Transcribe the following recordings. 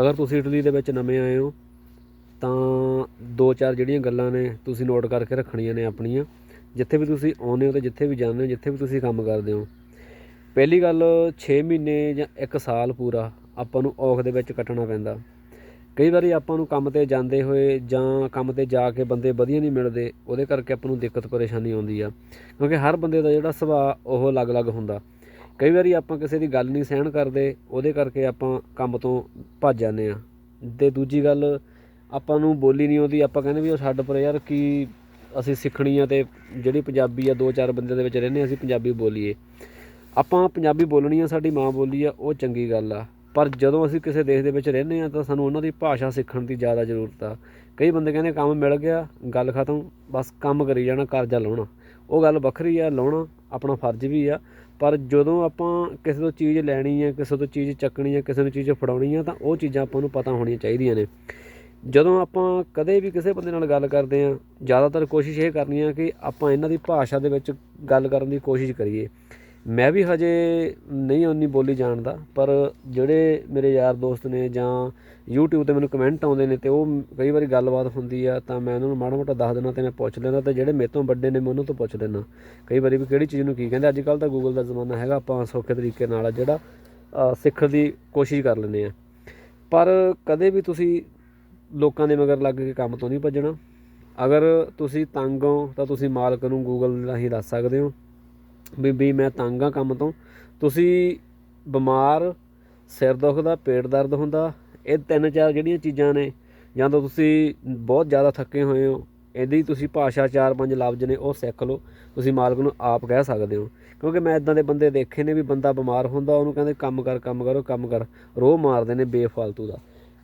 ਅਗਰ ਤੁਸੀਂ ਇਟਲੀ ਦੇ ਵਿੱਚ ਨਵੇਂ ਆਏ ਹੋ, ਤਾਂ ਦੋ ਚਾਰ ਜਿਹੜੀਆਂ ਗੱਲਾਂ ਨੇ ਤੁਸੀਂ ਨੋਟ ਕਰਕੇ ਰੱਖਣੀਆਂ ਨੇ ਆਪਣੀਆਂ। ਜਿੱਥੇ ਵੀ ਤੁਸੀਂ ਆਉਂਦੇ ਹੋ ਤੇ ਜਿੱਥੇ ਵੀ ਜਾਂਦੇ ਹੋ, ਜਿੱਥੇ ਵੀ ਤੁਸੀਂ ਕੰਮ ਕਰਦੇ ਹੋ। ਪਹਿਲੀ ਗੱਲ 6 ਮਹੀਨੇ ਜਾਂ 1 ਸਾਲ ਪੂਰਾ ਆਪਾਂ ਨੂੰ ਔਖ ਦੇ ਵਿੱਚ ਕੱਟਣਾ ਪੈਂਦਾ। ਕਈ ਵਾਰੀ ਆਪਾਂ ਨੂੰ ਕੰਮ ਤੇ ਜਾਂਦੇ ਹੋਏ ਜਾਂ ਕੰਮ ਤੇ ਜਾ ਕੇ ਬੰਦੇ ਵਧੀਆ ਨਹੀਂ ਮਿਲਦੇ, ਉਹਦੇ ਕਰਕੇ ਆਪਾਂ ਨੂੰ ਦਿੱਕਤ ਪਰੇਸ਼ਾਨੀ ਆਉਂਦੀ ਆ। ਕਿਉਂਕਿ ਹਰ ਬੰਦੇ ਦਾ ਜਿਹੜਾ ਸੁਭਾਅ, ਉਹ ਅਲੱਗ-ਅਲੱਗ ਹੁੰਦਾ। ਕਈ ਵਾਰੀ ਆਪਾਂ ਕਿਸੇ ਦੀ ਗੱਲ ਨਹੀਂ ਸਹਿਣ ਕਰਦੇ, ਉਹਦੇ ਕਰਕੇ ਆਪਾਂ ਕੰਮ ਤੋਂ ਭੱਜ ਜਾਂਦੇ ਹਾਂ। ਅਤੇ ਦੂਜੀ ਗੱਲ, ਆਪਾਂ ਨੂੰ ਬੋਲੀ ਨਹੀਂ ਆਉਂਦੀ, ਆਪਾਂ ਕਹਿੰਦੇ ਵੀ ਉਹ ਛੱਡ ਪਰ, ਯਾਰ ਕੀ ਅਸੀਂ ਸਿੱਖਣੀ ਆ ਅਤੇ ਜਿਹੜੀ ਪੰਜਾਬੀ ਆ, ਦੋ ਚਾਰ ਬੰਦੇ ਦੇ ਵਿੱਚ ਰਹਿੰਦੇ ਅਸੀਂ ਪੰਜਾਬੀ ਬੋਲੀਏ। ਆਪਾਂ ਪੰਜਾਬੀ ਬੋਲਣੀ ਆ, ਸਾਡੀ ਮਾਂ ਬੋਲੀ ਆ, ਉਹ ਚੰਗੀ ਗੱਲ ਆ। ਪਰ ਜਦੋਂ ਅਸੀਂ ਕਿਸੇ ਦੇਸ਼ ਦੇ ਵਿੱਚ ਰਹਿੰਦੇ ਆ ਤਾਂ ਸਾਨੂੰ ਉਹਨਾਂ ਦੀ ਭਾਸ਼ਾ ਸਿੱਖਣ ਦੀ ਜ਼ਿਆਦਾ ਜ਼ਰੂਰਤ ਆ। ਕਈ ਬੰਦੇ ਕਹਿੰਦੇ ਕੰਮ ਮਿਲ ਗਿਆ, ਗੱਲ ਖਤਮ, ਬਸ ਕੰਮ ਕਰੀ ਜਾਣਾ, ਕਰਜ਼ਾ ਲਾਉਣਾ। ਉਹ ਗੱਲ ਵੱਖਰੀ ਆ, ਲਾਉਣਾ ਆਪਣਾ ਫਰਜ਼ ਵੀ ਆ। ਪਰ ਜਦੋਂ ਆਪਾਂ ਕਿਸੇ ਤੋਂ ਚੀਜ਼ ਲੈਣੀ ਹੈ ਕਿਸੇ ਤੋਂ ਚੀਜ਼ ਚੱਕਣੀ ਆ, ਕਿਸੇ ਨੂੰ ਚੀਜ਼ ਫੜਾਉਣੀ ਆ, ਤਾਂ ਉਹ ਚੀਜ਼ਾਂ ਆਪਾਂ ਨੂੰ ਪਤਾ ਹੋਣੀਆਂ ਚਾਹੀਦੀਆਂ ਨੇ। ਜਦੋਂ ਆਪਾਂ ਕਦੇ ਵੀ ਕਿਸੇ ਬੰਦੇ ਨਾਲ ਗੱਲ ਕਰਦੇ ਆ, ਜ਼ਿਆਦਾਤਰ ਕੋਸ਼ਿਸ਼ ਇਹ ਕਰਨੀ ਆ ਕਿ ਆਪਾਂ ਇਹਨਾਂ ਦੀ ਭਾਸ਼ਾ ਦੇ ਵਿੱਚ ਗੱਲ ਕਰਨ ਦੀ ਕੋਸ਼ਿਸ਼ ਕਰੀਏ। ਮੈਂ ਵੀ ਹਜੇ ਨਹੀਂ ਉਨੀ ਬੋਲੀ ਜਾਣਦਾ, ਪਰ ਜਿਹੜੇ ਮੇਰੇ ਯਾਰ ਦੋਸਤ ਨੇ ਜਾਂ YouTube ਤੇ ਮੈਨੂੰ ਕਮੈਂਟ ਆਉਂਦੇ ਨੇ ਤੇ ਉਹ ਕਈ ਵਾਰੀ ਗੱਲਬਾਤ ਹੁੰਦੀ ਆ, ਤਾਂ ਮੈਂ ਉਹਨਾਂ ਨੂੰ ਮਾੜਾ ਮੋਟਾ ਦੱਸ ਦਿੰਦਾ ਤੇ ਮੈਂ ਪੁੱਛ ਲੈਂਦਾ ਤੇ ਜਿਹੜੇ ਮੇਰੇ ਤੋਂ ਵੱਡੇ ਨੇ ਮੈਂ ਉਹਨਾਂ ਤੋਂ ਪੁੱਛ ਲੈਂਦਾ। ਕਈ ਵਾਰੀ ਵੀ ਕਿਹੜੀ ਚੀਜ਼ ਨੂੰ ਕੀ ਕਹਿੰਦੇ ਅੱਜ ਕੱਲ ਤਾਂ ਗੂਗਲ ਦਾ ਜ਼ਮਾਨਾ ਹੈਗਾ, ਆਪਾਂ ਸੌਖੇ ਤਰੀਕੇ ਨਾਲ ਜਿਹੜਾ ਸਿੱਖਣ ਦੀ ਕੋਸ਼ਿਸ਼ ਕਰ ਲੈਂਦੇ ਆ। ਪਰ ਕਦੇ ਵੀ ਤੁਸੀਂ ਲੋਕਾਂ ਦੇ ਮਗਰ ਲੱਗ ਕੇ ਕੰਮ ਤੋਂ ਨਹੀਂ ਭੱਜਣਾ। ਅਗਰ ਤੁਸੀਂ ਤੰਗ ਹੋ, ਤਾਂ ਤੁਸੀਂ ਮਾਲਕ ਨੂੰ ਗੂਗਲ ਰਾਹੀਂ ਦੱਸ ਸਕਦੇ ਹੋ। ਵੀ ਵੀ ਮੈਂ ਤੰਗ ਆ ਕੰਮ ਤੋਂ। ਤੁਸੀਂ ਬਿਮਾਰ, ਸਿਰ ਦੁਖਦਾ, ਪੇਟ ਦਰਦ ਹੁੰਦਾ, ਇਹ ਤਿੰਨ ਚਾਰ ਜਿਹੜੀਆਂ ਚੀਜ਼ਾਂ ਨੇ, ਜਾਂ ਤਾਂ ਤੁਸੀਂ ਬਹੁਤ ਜ਼ਿਆਦਾ ਥੱਕੇ ਹੋਏ ਹੋ, ਇਹਦੀ ਤੁਸੀਂ ਭਾਸ਼ਾ ਚਾਰ ਪੰਜ ਲਫ਼ਜ਼ ਨੇ, ਉਹ ਸਿੱਖ ਲਓ। ਤੁਸੀਂ ਮਾਲਕ ਨੂੰ ਆਪ ਕਹਿ ਸਕਦੇ ਹੋ। ਕਿਉਂਕਿ ਮੈਂ ਇਦਾਂ ਦੇ ਬੰਦੇ ਦੇਖੇ ਨੇ ਵੀ ਬੰਦਾ ਬਿਮਾਰ ਹੁੰਦਾ, ਉਹਨੂੰ ਕਹਿੰਦੇ ਕੰਮ ਕਰ, ਕੰਮ ਕਰੋ, ਕੰਮ ਕਰ। ਰੋਹ ਮਾਰਦੇ ਨੇ ਬੇਫਾਲਤੂ ਦਾ।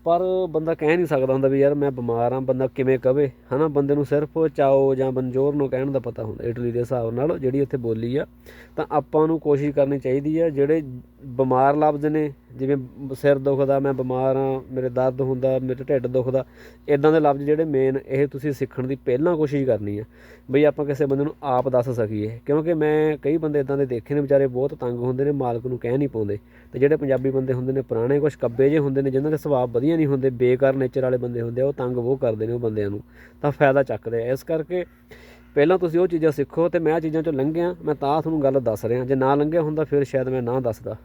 ਪਰ ਬੰਦਾ ਕਹਿ ਨਹੀਂ ਸਕਦਾ ਹੁੰਦਾ ਵੀ ਯਾਰ ਮੈਂ ਬਿਮਾਰ ਆ ਬੰਦਾ ਕਿਵੇਂ ਕਵੇ, ਹਨਾ? ਬੰਦੇ ਨੂੰ ਸਿਰਫ ਚਾਓ ਜਾਂ ਬਨਜੋਰ ਨੂੰ ਕਹਿਣ ਦਾ ਪਤਾ ਹੁੰਦਾ, ਇਟਲੀ ਦੇ ਹਿਸਾਬ ਨਾਲ ਜਿਹੜੀ ਉੱਥੇ ਬੋਲੀ ਆ। ਤਾਂ ਆਪਾਂ ਨੂੰ ਕੋਸ਼ਿਸ਼ ਕਰਨੀ ਚਾਹੀਦੀ ਆ, ਜਿਹੜੇ ਬਿਮਾਰ ਲਫ਼ਜ਼ ਨੇ ਜਿਵੇਂ ਸਿਰ ਦੁਖਦਾ, ਮੈਂ ਬਿਮਾਰ ਹਾਂ, ਮੇਰੇ ਦਰਦ ਹੁੰਦਾ, ਮੇਰੇ ਢਿੱਡ ਦੁਖਦਾ ਇਦਾਂ ਦੇ ਲਫ਼ਜ਼ ਜਿਹੜੇ ਮੇਨ ਇਹ ਤੁਸੀਂ ਸਿੱਖਣ ਦੀ ਪਹਿਲਾਂ ਕੋਸ਼ਿਸ਼ ਕਰਨੀ ਆ। ਬਈ ਆਪਾਂ ਕਿਸੇ ਬੰਦੇ ਨੂੰ ਆਪ ਦੱਸ ਸਕੀਏ, ਕਿਉਂਕਿ ਮੈਂ ਕਈ ਬੰਦੇ ਇਦਾਂ ਦੇ ਦੇਖੇ ਨੇ ਵਿਚਾਰੇ ਬਹੁਤ ਤੰਗ ਹੁੰਦੇ ਨੇ, ਮਾਲਕ ਨੂੰ ਕਹਿ ਨਹੀਂ ਪਾਉਂਦੇ। ਤੇ ਜਿਹੜੇ ਪੰਜਾਬੀ ਬੰਦੇ ਹੁੰਦੇ ਨੇ, ਪੁਰਾਣੇ ਕੁਝ ਕੱਬੇ ਜੇ ਹੁੰਦੇ ਨੇ, ਜਿਨ੍ਹਾਂ ਦੇ ਸੁਭਾਅ ਵਧੀਆ ਨਹੀਂ ਹੁੰਦੇ, ਬੇਕਾਰ ਨੇਚਰ ਵਾਲੇ ਬੰਦੇ ਹੁੰਦੇ ਆ, ਉਹ ਤੰਗ ਉਹ ਕਰਦੇ ਨੇ ਉਹ ਬੰਦਿਆਂ ਨੂੰ, ਤਾਂ ਫਾਇਦਾ ਚੱਕਦੇ ਆ। ਇਸ ਕਰਕੇ ਪਹਿਲਾਂ ਤੁਸੀਂ ਉਹ ਚੀਜ਼ਾਂ ਸਿੱਖੋ ਤੇ ਮੈਂ ਆਹ ਚੀਜ਼ਾਂ ਚੋਂ ਲੰਘਿਆ, ਮੈਂ ਤਾਂ ਤੁਹਾਨੂੰ ਗੱਲ ਦੱਸ ਰਿਹਾ, ਜੇ ਨਾ ਲੰਘਿਆ ਹੁੰਦਾ, ਫਿਰ ਸ਼ਾਇਦ ਮੈਂ ਨਾ ਦੱਸਦਾ।